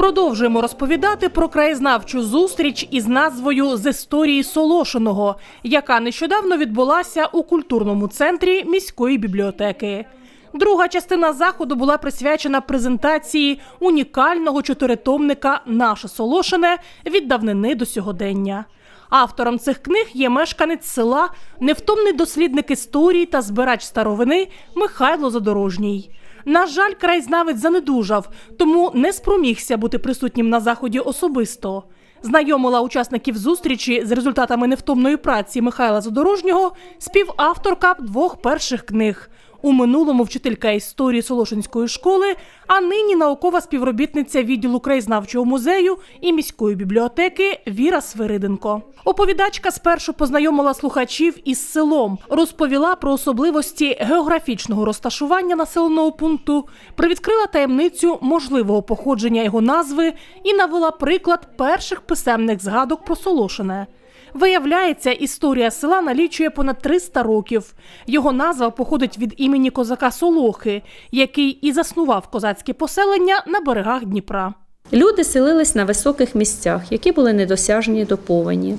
Продовжуємо розповідати про краєзнавчу зустріч із назвою з історії Солошиного, яка нещодавно відбулася у культурному центрі міської бібліотеки. Друга частина заходу була присвячена презентації унікального чотиритомника Наше Солошине від давнини до сьогодення. Автором цих книг є мешканець села, невтомний дослідник історії та збирач старовини Михайло Задорожній. На жаль, краєзнавець занедужав, тому не спромігся бути присутнім на заході особисто. Знайомила учасників зустрічі з результатами невтомної праці Михайла Задорожнього співавторка двох перших книг. У минулому вчителька історії Солошинської школи, а нині наукова співробітниця відділу краєзнавчого музею і міської бібліотеки Віра Свириденко. Оповідачка спершу познайомила слухачів із селом, розповіла про особливості географічного розташування населеного пункту, привідкрила таємницю можливого походження його назви і навела приклад перших писемних згадок про Солошине. Виявляється, історія села налічує понад 300 років. Його назва походить від імені козака Солохи, який і заснував козацьке поселення на берегах Дніпра. Люди селились на високих місцях, які були недосяжні до повені.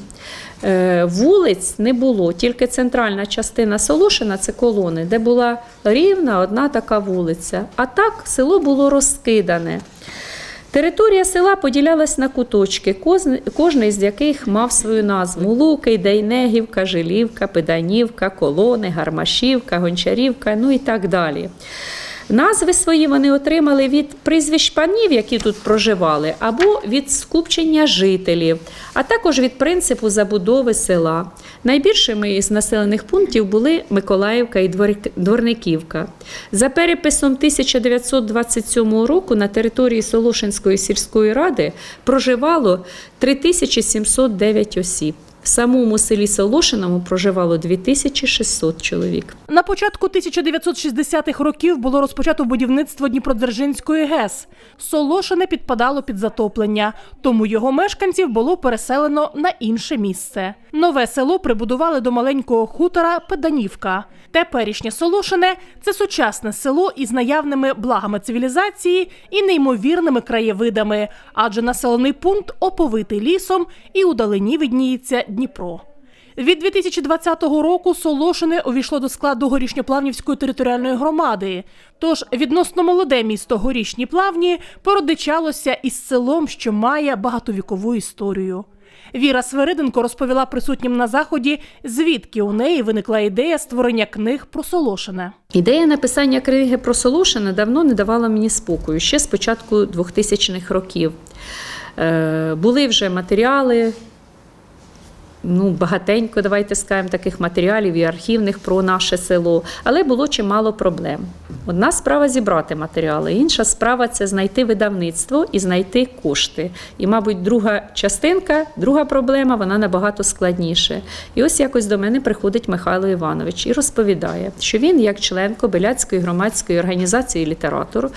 Е, Вулиць не було, тільки центральна частина Солошина це колони, де була рівна одна така вулиця. А так село було розкидане. Територія села поділялась на куточки, кожний з яких мав свою назву: Луки, Дейнегівка, Жилівка, Педанівка, Колони, Гармашівка, Гончарівка, ну і так далі. Назви свої вони отримали від прізвищ панів, які тут проживали, або від скупчення жителів, а також від принципу забудови села. Найбільшими із населених пунктів були Миколаївка і Дворниківка. За переписом 1927 року на території Солошинської сільської ради проживало 3709 осіб. В самому селі Солошиному проживало 2600 чоловік. На початку 1960-х років було розпочато будівництво Дніпродзержинської ГЕС. Солошине підпадало під затоплення, тому його мешканців було переселено на інше місце. Нове село прибудували до маленького хутора Педанівка. Теперішнє Солошине це сучасне село із наявними благами цивілізації і неймовірними краєвидами, адже населений пункт оповитий лісом і удалині видніється Дніпро. Від 2020 року Солошине увійшло до складу Горішньоплавнівської територіальної громади. Тож відносно молоде місто Горішні Плавні породичалося із селом, що має багатовікову історію. Віра Свериденко розповіла присутнім на заході, звідки у неї виникла ідея створення книг про Солошине. Ідея написання книги про Солошина давно не давала мені спокою, ще з початку 2000-х років. Е, були вже матеріали, ну, багатенько, давайте скажемо, таких матеріалів і архівних про наше село, але було чимало проблем. Одна справа зібрати матеріали, інша справа це знайти видавництво і знайти кошти. І, мабуть, друга частинка, друга проблема, вона набагато складніша. І ось якось до мене приходить Михайло Іванович і розповідає, що він, як член Кобиляцької громадської організації літератор,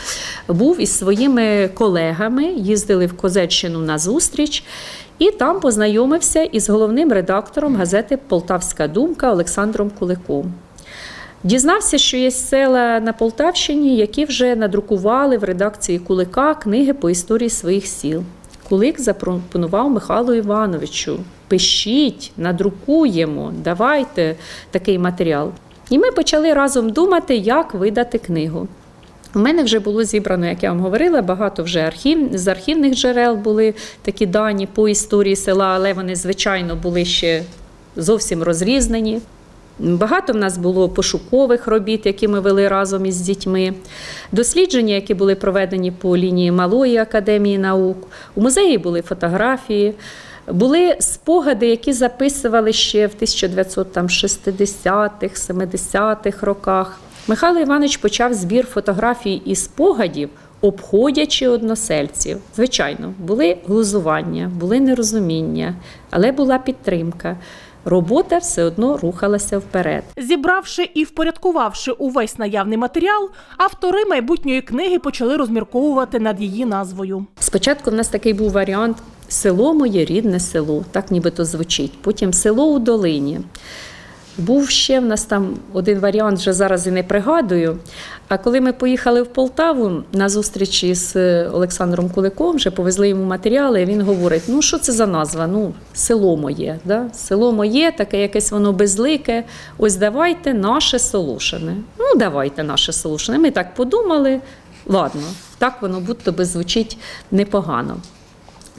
був із своїми колегами, їздили в Козельщину на зустріч. І там познайомився із головним редактором газети Полтавська думка Олександром Куликом. Дізнався, що є села на Полтавщині, які вже надрукували в редакції Кулика книги по історії своїх сіл. Кулик запропонував Михайлу Івановичу: пишіть, надрукуємо, давайте такий матеріал. І ми почали разом думати, як видати книгу. У мене вже було зібрано, як я вам говорила, багато вже архів, з архівних джерел були такі дані по історії села, але вони, звичайно, були ще зовсім розрізнені. Багато в нас було пошукових робіт, які ми вели разом із дітьми, дослідження, які були проведені по лінії Малої академії наук. У музеї були фотографії, були спогади, які записували ще в 1960-х, 70-х роках. Михайло Іванович почав збір фотографій і спогадів, обходячи односельців. Звичайно, були глузування, були нерозуміння, але була підтримка. Робота все одно рухалася вперед. Зібравши і впорядкувавши увесь наявний матеріал, автори майбутньої книги почали розмірковувати над її назвою. Спочатку в нас такий був варіант село моє рідне село, так нібито звучить. Потім село у долині. Був ще в нас там один варіант, вже зараз і не пригадую. А коли ми поїхали в Полтаву на зустрічі з е, Олександром Куликом, вже повезли йому матеріали, і він говорить: ну що це за назва? Ну, село моє. Да? Село моє, таке якесь воно безлике. Ось давайте наше Солошине. Ну, давайте наше Солошине. Ми так подумали. Ладно, так воно будто би звучить непогано.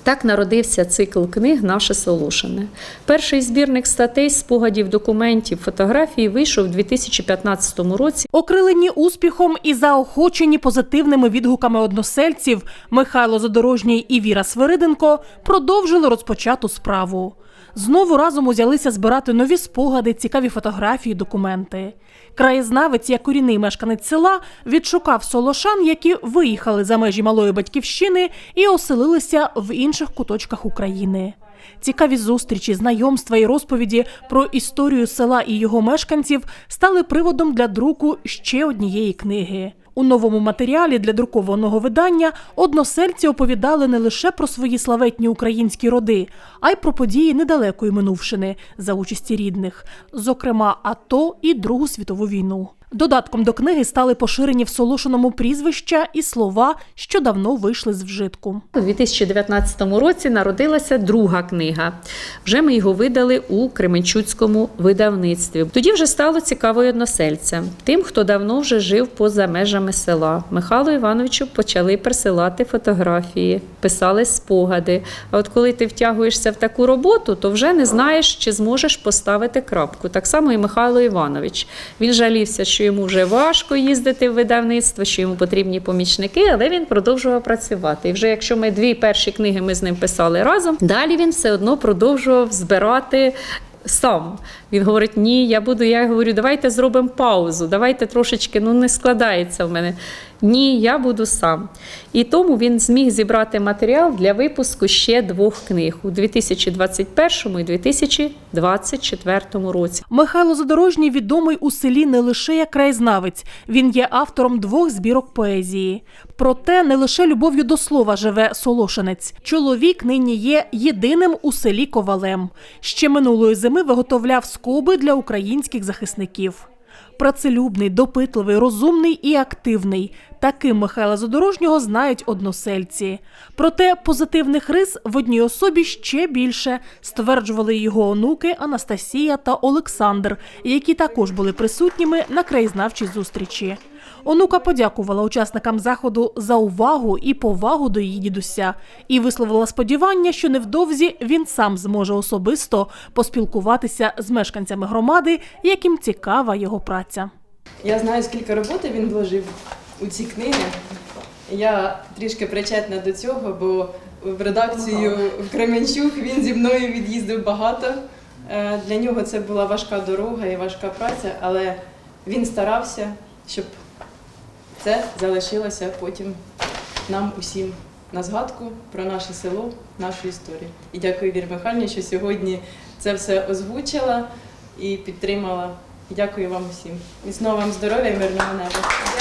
Так народився цикл книг Наше Солошине. Перший збірник статей, спогадів, документів, фотографій вийшов у 2015 році. Окрилені успіхом і заохочені позитивними відгуками односельців Михайло Задорожній і Віра Свириденко продовжили розпочату справу. Знову разом узялися збирати нові спогади, цікаві фотографії, документи. Краєзнавець, як корінний мешканець села, відшукав солошан, які виїхали за межі малої батьківщини і оселилися в інших куточках України. Цікаві зустрічі, знайомства і розповіді про історію села і його мешканців стали приводом для друку ще однієї книги. У новому матеріалі для друкованого видання односельці оповідали не лише про свої славетні українські роди, а й про події недалекої минувшини за участі рідних, зокрема АТО і Другу світову війну. Додатком до книги стали поширені в Солошиному прізвища і слова, що давно вийшли з вжитку. У 2019 році народилася друга книга. Вже ми його видали у Кременчуцькому видавництві. Тоді вже стало цікаво й односельцям, тим, хто давно вже жив поза межами села. Михайлу Івановичу почали присилати фотографії, писали спогади. А от коли ти втягуєшся в таку роботу, то вже не знаєш, чи зможеш поставити крапку. Так само і Михайло Іванович. Він жалівся, що йому вже важко їздити в видавництво, що йому потрібні помічники, але він продовжував працювати. І вже якщо ми дві перші книги ми з ним писали разом, далі він все одно продовжував збирати. Сам він говорить: ні, я буду. Я говорю, давайте зробимо паузу, давайте трошечки, ну не складається в мене. Ні, я буду сам. І тому він зміг зібрати матеріал для випуску ще двох книг у 2021 і 2024 році. Михайло Задорожній відомий у селі не лише як краєзнавець, він є автором двох збірок поезії. Проте не лише любов'ю до слова живе Солошинець. Чоловік нині є єдиним у селі ковалем. Ще минулої зими виготовляв скоби для українських захисників. Працелюбний, допитливий, розумний і активний. Таким Михайла Задорожнього знають односельці. Проте позитивних рис в одній особі ще більше стверджували його онуки Анастасія та Олександр, які також були присутніми на краєзнавчій зустрічі. Онука подякувала учасникам заходу за увагу і повагу до її дідуся і висловила сподівання, що невдовзі він сам зможе особисто поспілкуватися з мешканцями громади, яким цікава його праця. Я знаю, скільки роботи він вложив у ці книги. Я трішки причетна до цього, бо в редакцію в Кременчук він зі мною від'їздив багато. Е, Для нього це була важка дорога і важка праця, але він старався, щоб це залишилося потім нам усім на згадку про наше село, нашу історію. І дякую Вірі Михайлівні, що сьогодні це все озвучила і підтримала. І дякую вам усім. Міцного вам здоров'я і мирного неба.